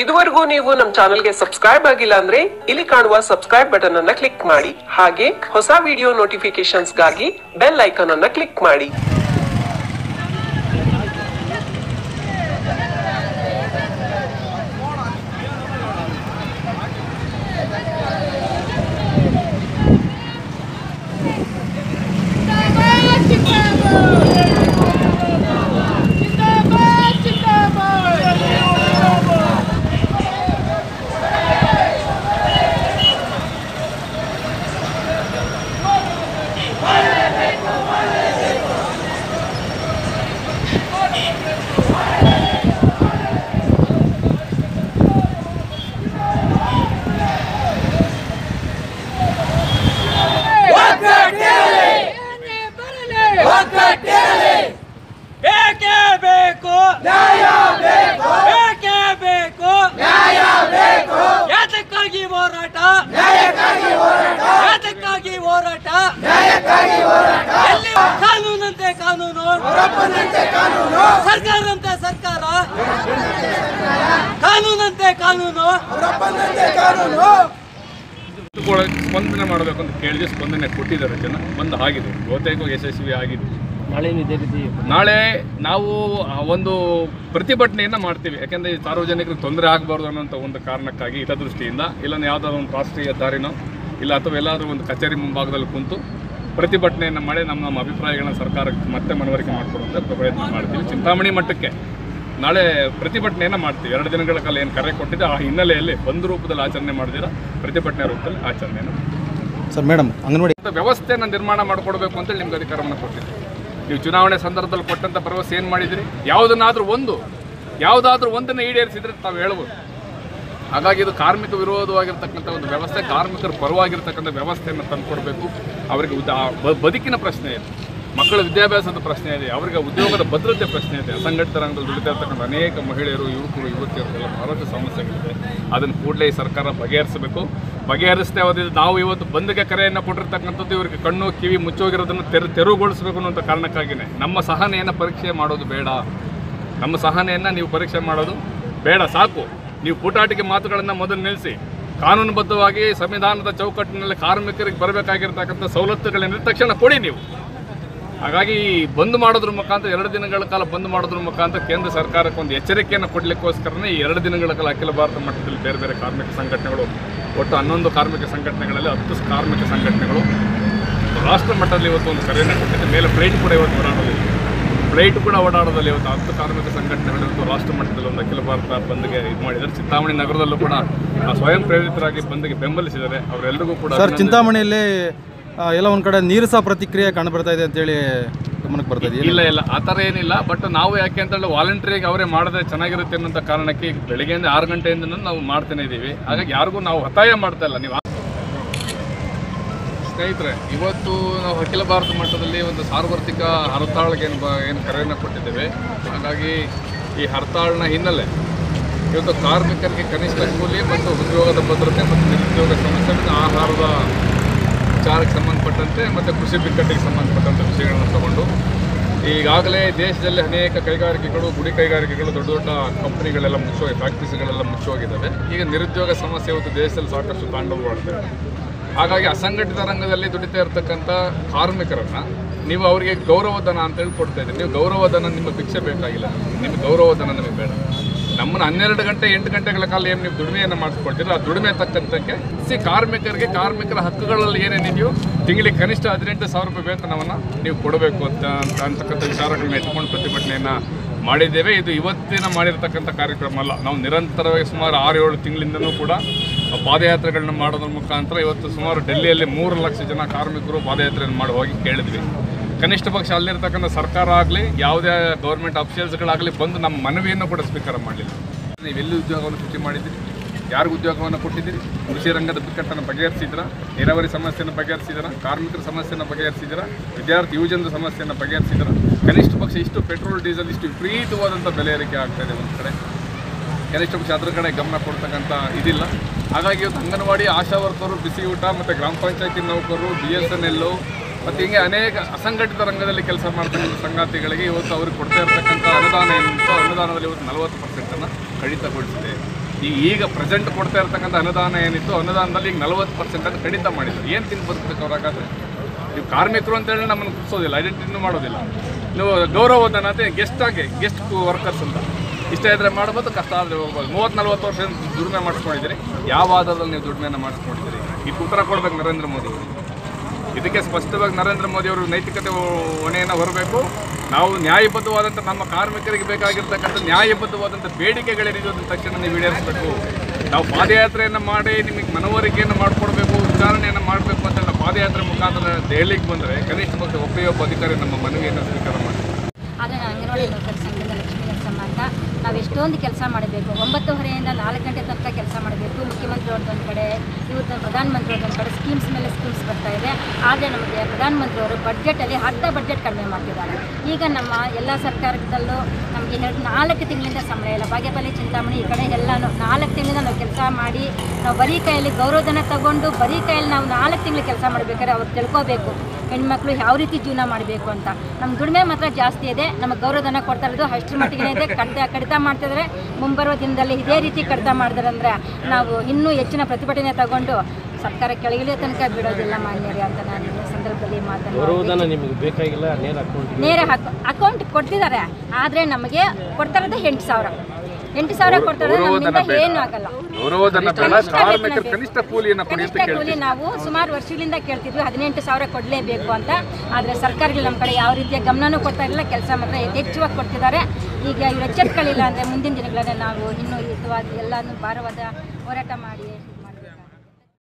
ಇದುವರೆಗೂ ನೀವು ನಮ್ಮ ಚಾನೆಲ್ಗೆ ಸಬ್ಸ್ಕ್ರೈಬ್ ಆಗಿಲ್ಲ ಅಂದ್ರೆ ಇಲ್ಲಿ ಕಾಣುವ ಸಬ್ಸ್ಕ್ರೈಬ್ ಬಟನ್ ಅನ್ನ ಕ್ಲಿಕ್ ಮಾಡಿ. ಹಾಗೆ ಹೊಸ ವಿಡಿಯೋ ನೋಟಿಫಿಕೇಶನ್ಸ್ಗಾಗಿ ಬೆಲ್ ಐಕಾನ್ ಅನ್ನ ಕ್ಲಿಕ್ ಮಾಡಿ ಬೇಕೇ ಬೇಕು ನ್ಯಾಯ ಬೇಕು ಬೇಕೇ ಬೇಕು ನ್ಯಾಯ ಬೇಕು ಯಾತಕ್ಕಾಗಿ ಹೋರಾಟ ನ್ಯಾಯಕ್ಕಾಗಿ ಹೋರಾಟ ಯಾತಕ್ಕಾಗಿ ಹೋರಾಟ ನ್ಯಾಯಕ್ಕಾಗಿ ಹೋರಾಟ ಎಲ್ಲಿ ಕಾನೂನಂತೆ ಕಾನೂನು ಕಾನೂನು ಸರ್ಕಾರದಂತೆ ಸರ್ಕಾರ. ಕಾನೂನಂತೆ ಕಾನೂನು. ಕಾನೂನು. ಸ್ಪಂದನೆ ಮಾಡಬೇಕು ಅಂತ ಕೇಳಿದ್ರೆ ಸ್ಪಂದನೆ ಕೊಟ್ಟಿದ್ದಾರೆ ಜನ. ಬಂದು ಆಗಿದೆ. ಬಹುತೇಕ ಯಶಸ್ವಿ ಆಗಿದೆ. ನಾಳೆ ನಾಳೆ ನಾವು ಆ ಒಂದು ಪ್ರತಿಭಟನೆಯನ್ನು ಮಾಡ್ತೀವಿ. ಯಾಕೆಂದರೆ ಸಾರ್ವಜನಿಕರಿಗೆ ತೊಂದರೆ ಆಗಬಾರ್ದು ಅನ್ನೋಂಥ ಒಂದು ಕಾರಣಕ್ಕಾಗಿ ಹಿತದೃಷ್ಟಿಯಿಂದ ಇಲ್ಲ ಯಾವುದಾದ್ರು ಒಂದು ರಾಷ್ಟ್ರೀಯ ದಾರಿನೋ ಇಲ್ಲ ಅಥವಾ ಎಲ್ಲಾದರೂ ಒಂದು ಕಚೇರಿ ಮುಂಭಾಗದಲ್ಲಿ ಕುಂತು ಪ್ರತಿಭಟನೆಯನ್ನು ಮಾಡಿ ನಮ್ಮ ನಮ್ಮ ಅಭಿಪ್ರಾಯಗಳನ್ನ ಸರ್ಕಾರಕ್ಕೆ ಮತ್ತೆ ಮನವರಿಕೆ ಮಾಡಿಕೊಡುವಂಥ ಪ್ರಯತ್ನ ಮಾಡ್ತೀವಿ. ಚಿಂತಾಮಣಿ ಮಟ್ಟಕ್ಕೆ ನಾಳೆ ಪ್ರತಿಭಟನೆಯನ್ನು ಮಾಡ್ತೀವಿ. ಎರಡು ದಿನಗಳ ಕಾಲ ಏನು ಕರೆ ಕೊಟ್ಟಿದ್ದೆ ಆ ಹಿನ್ನೆಲೆಯಲ್ಲಿ ಒಂದು ರೂಪದಲ್ಲಿ ಆಚರಣೆ ಮಾಡಿದಿರ ಪ್ರತಿಭಟನೆ ರೂಪದಲ್ಲಿ ಆಚರಣೆಯನ್ನು ಸರ್ ಮೇಡಮ್ ಅಂಗನವಾಡಿ ಅಂತ ವ್ಯವಸ್ಥೆಯನ್ನು ನಿರ್ಮಾಣ ಮಾಡಿಕೊಡ್ಬೇಕು ಅಂತೇಳಿ ನಿಮ್ಗೆ ಅಧಿಕಾರವನ್ನು ಕೊಟ್ಟಿದ್ದೆ. ನೀವು ಚುನಾವಣೆ ಸಂದರ್ಭದಲ್ಲಿ ಕೊಟ್ಟಂಥ ಭರವಸೆ ಏನು ಮಾಡಿದಿರಿ? ಯಾವುದನ್ನಾದರೂ ಒಂದು ಯಾವುದಾದ್ರೂ ಒಂದನ್ನು ಈಡೇರಿಸಿದ್ರೆ ತಾವು ಹೇಳ್ಬೋದು. ಹಾಗಾಗಿ ಇದು ಕಾರ್ಮಿಕ ವಿರೋಧವಾಗಿರ್ತಕ್ಕಂಥ ಒಂದು ವ್ಯವಸ್ಥೆ, ಕಾರ್ಮಿಕರ ಪರವಾಗಿರ್ತಕ್ಕಂಥ ವ್ಯವಸ್ಥೆಯನ್ನು ತಂದುಕೊಡ್ಬೇಕು. ಅವರಿಗೆ ಬದುಕಿನ ಪ್ರಶ್ನೆ ಇದೆ, ಮಕ್ಕಳ ವಿದ್ಯಾಭ್ಯಾಸದ ಪ್ರಶ್ನೆ ಇದೆ, ಅವರಿಗೆ ಉದ್ಯೋಗದ ಭದ್ರತೆ ಪ್ರಶ್ನೆ ಇದೆ. ಅಸಂಘಟಿತ ರಂಗದಲ್ಲಿ ದುಡಿತಾ ಇರ್ತಕ್ಕಂಥ ಅನೇಕ ಮಹಿಳೆಯರು, ಯುವಕರು, ಯುವತಿಯರಿಗೆಲ್ಲ ಬಹಳಷ್ಟು ಸಮಸ್ಯೆಗಳಿದೆ. ಅದನ್ನು ಕೂಡಲೇ ಸರ್ಕಾರ ಬಗೆಹರಿಸಬೇಕು. ಬಗೆಹರಿಸದೆ ಹೋದಿದ್ದು ನಾವು ಇವತ್ತು ಬಂದ್ಗೆ ಕರೆಯನ್ನು ಕೊಟ್ಟಿರ್ತಕ್ಕಂಥದ್ದು ಇವರಿಗೆ ಕಣ್ಣು, ಕಿವಿ ಮುಚ್ಚೋಗಿರೋದನ್ನು ತೆರೆ, ತೆರವುಗೊಳಿಸಬೇಕು ಅನ್ನೋಂಥ ಕಾರಣಕ್ಕಾಗಿಯೇ ನಮ್ಮ ಸಹನೆಯನ್ನು ಪರೀಕ್ಷೆ ಮಾಡೋದು ಬೇಡ. ನಮ್ಮ ಸಹನೆಯನ್ನು ನೀವು ಪರೀಕ್ಷೆ ಮಾಡೋದು ಬೇಡ, ಸಾಕು. ನೀವು ಪೂಟಾಟಿಕೆ ಮಾತುಗಳನ್ನು ಮೊದಲು ನಿಲ್ಲಿಸಿ. ಕಾನೂನುಬದ್ಧವಾಗಿ ಸಂವಿಧಾನದ ಚೌಕಟ್ಟಿನಲ್ಲಿ ಕಾರ್ಮಿಕರಿಗೆ ಬರಬೇಕಾಗಿರ್ತಕ್ಕಂಥ ಸವಲತ್ತುಗಳೇನಿದೆ ತಕ್ಷಣ ಕೊಡಿ ನೀವು. ಹಾಗಾಗಿ ಬಂದ್ ಮಾಡೋದ್ರ ಮುಖಾಂತರ ಎರಡು ದಿನಗಳ ಕಾಲ ಬಂದ್ ಮಾಡೋದ್ರ ಮುಖಾಂತರ ಕೇಂದ್ರ ಸರ್ಕಾರಕ್ಕೆ ಒಂದು ಎಚ್ಚರಿಕೆಯನ್ನು ಕೊಡಲಿಕ್ಕೋಸ್ಕರನೇ ಈ ಎರಡು ದಿನಗಳ ಕಾಲ ಅಖಿಲ ಭಾರತ ಮಟ್ಟದಲ್ಲಿ ಬೇರೆ ಬೇರೆ ಕಾರ್ಮಿಕ ಸಂಘಟನೆಗಳು, ಒಟ್ಟು ಹನ್ನೊಂದು ಕಾರ್ಮಿಕ ಸಂಘಟನೆಗಳಲ್ಲಿ ಹತ್ತು ಕಾರ್ಮಿಕ ಸಂಘಟನೆಗಳು ರಾಷ್ಟ್ರ ಮಟ್ಟದಲ್ಲಿ ಇವತ್ತು ಒಂದು ಕರೆಯನ್ನು ಕೊಟ್ಟಿದೆ. ಮೇಲೆ ಫ್ಲೈಟ್ ಕೂಡ ಇವತ್ತು ಓಡಾಡೋದಿಲ್ಲ ಫ್ಲೈಟ್ ಕೂಡ ಓಡಾಡೋದಲ್ಲಿ ಇವತ್ತು ಹತ್ತು ಕಾರ್ಮಿಕ ಸಂಘಟನೆಗಳು ಇವತ್ತು ರಾಷ್ಟ್ರ ಮಟ್ಟದಲ್ಲಿ ಒಂದು ಅಖಿಲ ಭಾರತ ಬಂದ್ಗೆ ಇದು ಮಾಡಿದ್ದಾರೆ. ಚಿಂತಾಮಣಿ ನಗರದಲ್ಲೂ ಕೂಡ ಸ್ವಯಂ ಪ್ರೇರಿತರಾಗಿ ಬಂದ್ಗೆ ಬೆಂಬಲಿಸಿದ್ದಾರೆ. ಅವರೆಲ್ಲರಿಗೂ ಕೂಡ ಸರ್. ಚಿಂತಾಮಣಿಯಲ್ಲಿ ಎಲ್ಲ ಒಂದು ಕಡೆ ನೀರಸ ಪ್ರತಿಕ್ರಿಯೆ ಕಂಡುಬರ್ತಾ ಇದೆ ಅಂತೇಳಿ ಗಮನಕ್ಕೆ ಬರ್ತಾ ಇದೆ ಇಲ್ಲ ಇಲ್ಲ. ಆ ಥರ ಏನಿಲ್ಲ. ಬಟ್ ನಾವು ಯಾಕೆ ಅಂತ ಹೇಳಿ ವಾಲಂಟ್ರಿಗೆ ಅವರೇ ಮಾಡಿದ್ರೆ ಚೆನ್ನಾಗಿರುತ್ತೆ ಅನ್ನೋಂಥ ಕಾರಣಕ್ಕೆ ಬೆಳಿಗ್ಗೆಯಿಂದ ಆರು ಗಂಟೆಯಿಂದ ನಾವು ಮಾಡ್ತಾನೆ ಇದ್ದೀವಿ. ಹಾಗಾಗಿ ಯಾರಿಗೂ ನಾವು ಒತ್ತಾಯ ಮಾಡ್ತಾ ಇಲ್ಲ. ನೀವು ಸ್ನೇಹಿತರೆ, ಇವತ್ತು ನಾವು ಅಖಿಲ ಭಾರತ ಮಟ್ಟದಲ್ಲಿ ಒಂದು ಸಾರ್ವತ್ರಿಕ ಹರತಾಳಿಗೆ ಏನು ಬ ಏನು ಕರೆಯನ್ನು ಕೊಟ್ಟಿದ್ದೇವೆ. ಹಾಗಾಗಿ ಈ ಹರತಾಳ್ನ ಹಿನ್ನೆಲೆ ಇವತ್ತು ಕಾರ್ಮಿಕರಿಗೆ ಕನಿಷ್ಠ ಕೂಲಿ ಮತ್ತು ಉದ್ಯೋಗದ ಭದ್ರತೆ ಮತ್ತು ನಿರುದ್ಯೋಗ ಸಮಸ್ಯೆ ಮತ್ತು ಆಹಾರದ ವಿಚಾರಕ್ಕೆ ಸಂಬಂಧಪಟ್ಟಂತೆ ಮತ್ತು ಕೃಷಿ ಬಿಕ್ಕಟ್ಟಿಗೆ ಸಂಬಂಧಪಟ್ಟಂಥ ವಿಷಯಗಳನ್ನು ತಗೊಂಡು ಈಗಾಗಲೇ ದೇಶದಲ್ಲಿ ಅನೇಕ ಕೈಗಾರಿಕೆಗಳು, ಗುಡಿ ಕೈಗಾರಿಕೆಗಳು, ದೊಡ್ಡ ದೊಡ್ಡ ಕಂಪ್ನಿಗಳೆಲ್ಲ ಮುಚ್ಚೋಗಿ ಫ್ಯಾಕ್ಟ್ರೀಸ್ಗಳೆಲ್ಲ ಮುಚ್ಚೋಗಿದ್ದಾವೆ. ಈಗ ನಿರುದ್ಯೋಗ ಸಮಸ್ಯೆ ಇವತ್ತು ದೇಶದಲ್ಲಿ ಸಾಕಷ್ಟು ತಾಂಡವವಾಡ್ತದೆ ಹಾಗಾಗಿ ಅಸಂಘಟಿತ ರಂಗದಲ್ಲಿ ದುಡಿತಾ ಇರತಕ್ಕಂಥ ಕಾರ್ಮಿಕರನ್ನು ನೀವು ಅವರಿಗೆ ಗೌರವಧನ ಅಂತೇಳಿ ಕೊಡ್ತಾ ಇದ್ದೀರಿ. ನೀವು ಗೌರವಧನ ನಿಮ್ಮ ಭಿಕ್ಷೆ ಬೇಕಾಗಿಲ್ಲ. ನಿಮಗೆ ಗೌರವಧನ ನಿಮಗೆ ಬೇಡ. ನಮ್ಮನ್ನು ಹನ್ನೆರಡು ಗಂಟೆ, ಎಂಟು ಗಂಟೆಗಳ ಕಾಲ ಏನು ನೀವು ದುಡಿಮೆಯನ್ನು ಮಾಡಿಸ್ಕೊಳ್ತೀರೋ ಆ ದುಡಿಮೆ ತಕ್ಕಂತಕ್ಕೆ ಸಿ ಕಾರ್ಮಿಕರಿಗೆ ಕಾರ್ಮಿಕರ ಹಕ್ಕುಗಳಲ್ಲಿ ಏನೇನಿದೆಯೋ ತಿಂಗಳಿಗೆ ಕನಿಷ್ಠ ಹದಿನೆಂಟು ಸಾವಿರ ರೂಪಾಯಿ ವೇತನವನ್ನು ನೀವು ಕೊಡಬೇಕು ಅಂತ ಅಂತ ಅಂತಕ್ಕಂಥ ವಿಚಾರಗಳನ್ನ ಎತ್ಕೊಂಡು ಪ್ರತಿಭಟನೆಯನ್ನು ಮಾಡಿದ್ದೇವೆ. ಇದು ಇವತ್ತಿನ ಮಾಡಿರ್ತಕ್ಕಂಥ ಕಾರ್ಯಕ್ರಮ ಅಲ್ಲ. ನಾವು ನಿರಂತರವಾಗಿ ಸುಮಾರು ಆರು ಏಳು ತಿಂಗಳಿಂದನೂ ಕೂಡ ಪಾದಯಾತ್ರೆಗಳನ್ನ ಮಾಡೋದ್ರ ಮುಖಾಂತರ ಇವತ್ತು ಸುಮಾರು ಡೆಲ್ಲಿಯಲ್ಲಿ ಮೂರು ಲಕ್ಷ ಜನ ಕಾರ್ಮಿಕರು ಪಾದಯಾತ್ರೆಯನ್ನು ಮಾಡಿ ಹೋಗಿ ಕೇಳಿದ್ವಿ. ಕನಿಷ್ಠ ಪಕ್ಷ ಅಲ್ಲಿರ್ತಕ್ಕಂಥ ಸರ್ಕಾರ ಆಗಲಿ, ಯಾವುದೇ ಗೌರ್ಮೆಂಟ್ ಅಫಿಷಿಯಲ್ಸ್ಗಳಾಗಲಿ ಬಂದು ನಮ್ಮ ಮನವಿಯನ್ನು ಕೂಡ ಸ್ವೀಕಾರ ಮಾಡಲಿಲ್ಲ. ನೀವು ಎಲ್ಲಿ ಉದ್ಯೋಗವನ್ನು ಸೃಷ್ಟಿ ಮಾಡಿದ್ದೀರಿ? ಯಾರಿಗೂ ಉದ್ಯೋಗವನ್ನು ಕೊಟ್ಟಿದ್ದೀರಿ? ಕೃಷಿ ರಂಗದ ಬಿಕ್ಕಟ್ಟನ್ನು ಬಗೆಹರಿಸಿದ್ರ ನೀರಾವರಿ ಸಮಸ್ಯೆಯನ್ನು ಬಗೆಹರಿಸಿದ್ರ ಕಾರ್ಮಿಕರ ಸಮಸ್ಯೆಯನ್ನು ಬಗೆಹರಿಸಿದ್ರ ವಿದ್ಯಾರ್ಥಿ ಯುವಜನರ ಸಮಸ್ಯೆಯನ್ನು ಬಗೆಹರಿಸಿದ್ರ ಕನಿಷ್ಠ ಪಕ್ಷ ಇಷ್ಟು ಪೆಟ್ರೋಲ್, ಡೀಸೆಲ್, ಇಷ್ಟು ವಿಪರೀತವಾದಂಥ ಬೆಲೆ ಏರಿಕೆ ಆಗ್ತಾ ಇದೆ ಒಂದು ಕಡೆ. ಕನಿಷ್ಠ ಪಕ್ಷ ಅದರ ಕಡೆ ಗಮನ ಕೊಡ್ತಕ್ಕಂಥ ಇದಿಲ್ಲ. ಹಾಗಾಗಿ ಇವತ್ತು ಅಂಗನವಾಡಿ ಆಶಾ ವರ್ಕರು, ಬಿಸಿ ಊಟ ಮತ್ತು ಗ್ರಾಮ ಪಂಚಾಯತಿ ನೌಕರರು ಬಿ ಎಸ್ ಎನ್ ಎಲ್ಲು ಮತ್ತು ಹಿಂಗೆ ಅನೇಕ ಅಸಂಘಟಿತ ರಂಗದಲ್ಲಿ ಕೆಲಸ ಮಾಡ್ತಕ್ಕಂಥ ಸಂಗಾತಿಗಳಿಗೆ ಇವತ್ತು ಅವ್ರಿಗೆ ಕೊಡ್ತಾ ಇರ್ತಕ್ಕಂಥ ಅನುದಾನ ಏನಿತ್ತು ಅನುದಾನದಲ್ಲಿ ಇವತ್ತು ನಲವತ್ತು ಪರ್ಸೆಂಟನ್ನು ಕಡಿತಗೊಳಿಸಿದೆ. ಈಗ ಈಗ ಪ್ರೆಸೆಂಟ್ ಕೊಡ್ತಾ ಇರ್ತಕ್ಕಂಥ ಅನುದಾನ ಏನಿತ್ತು, ಅನುದಾನದಲ್ಲಿ ಈಗ ನಲವತ್ತು ಪರ್ಸೆಂಟನ್ನು ಕಡಿತ ಮಾಡಿದ್ರು ಏನು ತಿಂದು ಬದುಕಬೇಕು ಅವ್ರಾಗಾದರೆ ನೀವು ಕಾರ್ಮಿಕರು ಅಂತೇಳಿ ನಮ್ಮನ್ನು ಕೂರಿಸೋದಿಲ್ಲ ಐಡೆಂಟಿಟಿನೂ ಮಾಡೋದಿಲ್ಲ. ನೀವು ಗೌರವಧನ ಅಂತ ಗೆಸ್ಟ್ ಆಗಿ ಗೆಸ್ಟ್ ವರ್ಕರ್ಸ್ ಅಂತ. ಇಷ್ಟ ಇದ್ರೆ ಮಾಡ್ಬೋದು, ಕಷ್ಟ ಆದರೆ ಹೋಗ್ಬೋದು. ಮೂವತ್ತು ನಲ್ವತ್ತು ವರ್ಷ ದುಡಿಮೆ ಮಾಡಿಸ್ಕೊಂಡಿದ್ದೀರಿ. ಯಾವ ಆಧಾರದಲ್ಲಿ ನೀವು ದುಡಿಮೆಯನ್ನು ಮಾಡಿಸ್ಕೊಂಡಿದ್ದೀರಿ? ಇದಕ್ಕೆ ಉತ್ತರ ಕೊಡ್ಬೇಕು ನರೇಂದ್ರ ಮೋದಿ ಇದಕ್ಕೆ ಸ್ಪಷ್ಟವಾಗಿ ನರೇಂದ್ರ ಮೋದಿ ಅವರು ನೈತಿಕತೆ ಹೊಣೆಯನ್ನು ಹೊರಬೇಕು. ನಾವು ನ್ಯಾಯಬದ್ಧವಾದಂಥ ನಮ್ಮ ಕಾರ್ಮಿಕರಿಗೆ ಬೇಕಾಗಿರ್ತಕ್ಕಂಥ ನ್ಯಾಯಬದ್ಧವಾದಂಥ ಬೇಡಿಕೆಗಳೇನಿದೆ ಅದನ್ನು ತಕ್ಷಣ ನೀವು ಈಡೇರಿಸಬೇಕು. ನಾವು ಪಾದಯಾತ್ರೆಯನ್ನು ಮಾಡಿ ನಿಮಗೆ ಮನವರಿಕೆಯನ್ನು ಮಾಡಿಕೊಡ್ಬೇಕು ವಿಚಾರಣೆಯನ್ನು ಮಾಡಬೇಕು ಅಂತ ನಾವು ಪಾದಯಾತ್ರೆ ಮುಖಾಂತರ ದೆಹಲಿಗೆ ಬಂದರೆ ಕನಿಷ್ಠ ಪಕ್ಷ ಒಬ್ಬ ಅಧಿಕಾರಿ ನಮ್ಮ ಮನವಿಯನ್ನು ಸ್ವೀಕಾರ ಮಾಡಿ ಆದರೆ ನಾನು ಅಂಗನವಾಡಿ ನೌಕರ ಸಂಘದ ಲಕ್ಷ್ಮೀ ನರಸಮ್ಮ ಅಂತ ನಾವು ಎಷ್ಟೊಂದು ಕೆಲಸ ಮಾಡಬೇಕು ಒಂಬತ್ತುವರೆಯಿಂದ ನಾಲ್ಕು ಗಂಟೆ ತನಕ ಕೆಲಸ ಮಾಡಬೇಕು ಮುಖ್ಯಮಂತ್ರಿ ಅವ್ರದ್ದು ಒಂದು ಕಡೆ ಇವತ್ತು ಪ್ರಧಾನಮಂತ್ರಿ ಅವ್ರದ್ದು ಒಂದು ಕಡೆ ಸ್ಕೀಮ್ಸ್ ಮೇಲೆ ಸ್ಕೀಮ್ಸ್ ಬರ್ತಾ ಇದೆ. ಆದರೆ ನಮಗೆ ಪ್ರಧಾನಮಂತ್ರಿ ಅವರು ಬಡ್ಜೆಟಲ್ಲಿ ಅರ್ಧ ಬಡ್ಜೆಟ್ ಕಡಿಮೆ ಮಾಡ್ತಿದ್ದಾರೆ. ಈಗ ನಮ್ಮ ಎಲ್ಲ ಸರ್ಕಾರದಲ್ಲೂ ನಮಗೆ ಎರಡು ನಾಲ್ಕು ತಿಂಗಳಿಂದ ಸಮಯ ಇಲ್ಲ. ಬಾಗೇಪಲ್ಲಿ, ಚಿಂತಾಮಣಿ ಈ ಕಡೆ ಎಲ್ಲನೂ ನಾಲ್ಕು ತಿಂಗಳಿಂದ ನಾವು ಕೆಲಸ ಮಾಡಿ, ನಾವು ಬರೀ ಕೈಯಲ್ಲಿ ಗೌರವಧನ ತಗೊಂಡು ಬರೀ ಕೈಯಲ್ಲಿ ನಾವು ನಾಲ್ಕು ತಿಂಗಳು ಕೆಲಸ ಮಾಡಬೇಕಾದ್ರೆ ಅವ್ರು ತಿಳ್ಕೋಬೇಕು. ಹೆಣ್ಮಕ್ಳು ಯಾವ ರೀತಿ ಜೀವನ ಮಾಡಬೇಕು ಅಂತ. ನಮ್ಮ ದುಡಿಮೆ ಮಾತ್ರ ಜಾಸ್ತಿ ಇದೆ. ನಮಗೆ ಗೌರವಧನ ಕೊಡ್ತಾ ಇರೋದು ಅಷ್ಟರ ಮಟ್ಟಿಗೆ ಇದೆ. ಕಡಿತ ಕಡಿತ ಮಾಡ್ತಿದ್ರೆ ಮುಂಬರುವ ದಿನದಲ್ಲಿ ಇದೇ ರೀತಿ ಕಡಿತ ಮಾಡಿದ್ರೆ ಅಂದರೆ ನಾವು ಇನ್ನೂ ಹೆಚ್ಚಿನ ಪ್ರತಿಭಟನೆ ತಗೊಂಡು ಸರ್ಕಾರ ಕೆಳಗಿಳಿಯೋ ತನಕ ಬಿಡೋದಿಲ್ಲ ಮಾನ್ಯರೇ ಅಂತ ನಾನು ಸಂದರ್ಭದಲ್ಲಿ ಮಾತಾಡ್ತೀನಿ ನೇರ ಅಕೌಂಟ್ ಕೊಡ್ತಿದ್ದಾರೆ ಆದರೆ ನಮಗೆ ಕೊಡ್ತಾ ಇರೋದು ಎಂಟು ಸಾವಿರ. ಎಂಟು ಸಾವಿರ ಕೊಡ್ತಾರೆ ಇರೋದು ನಮ್ಮಿಂದ ಏನೂ ಆಗಲ್ಲ. ಗೌರವಧನ ಬೇಡ ಕನಿಷ್ಠ ಕಾರ್ಮಿಕರ ವೇತನ ಕನಿಷ್ಠ ಕೂಲಿಯನ್ನು ಕೊಡಿ ಅಂತ ಕನಿಷ್ಠ ಕೂಲಿ ಕೇಳ್ತೀವಿ. ನಾವು ಸುಮಾರು ವರ್ಷಗಳಿಂದ ಕೇಳ್ತಿದ್ವಿ ಹದಿನೆಂಟು ಸಾವಿರ ಕೊಡಲೇಬೇಕು ಅಂತ. ಆದ್ರೆ ಸರ್ಕಾರಗಳು ನಮ್ಮ ಕಡೆ ಯಾವ ರೀತಿಯ ಗಮನನೂ ಕೊಡ್ತಾ ಇರಲಿಲ್ಲ ಕೆಲಸ ಮಾತ್ರ ಯಥೇಚ್ಛವಾಗಿ ಕೊಡ್ತಿದ್ದಾರೆ. ಈಗ ಇವ್ರು ಎಚ್ಚೆತ್ಕೊಳ್ಳಿಲ್ಲ ಅಂದರೆ ಮುಂದಿನ ದಿನಗಳಲ್ಲಿ ನಾವು ಇನ್ನೂ ಯುತವಾಗಿ ಎಲ್ಲನೂ ಭಾರವಾದ ಹೋರಾಟ ಮಾಡಿ.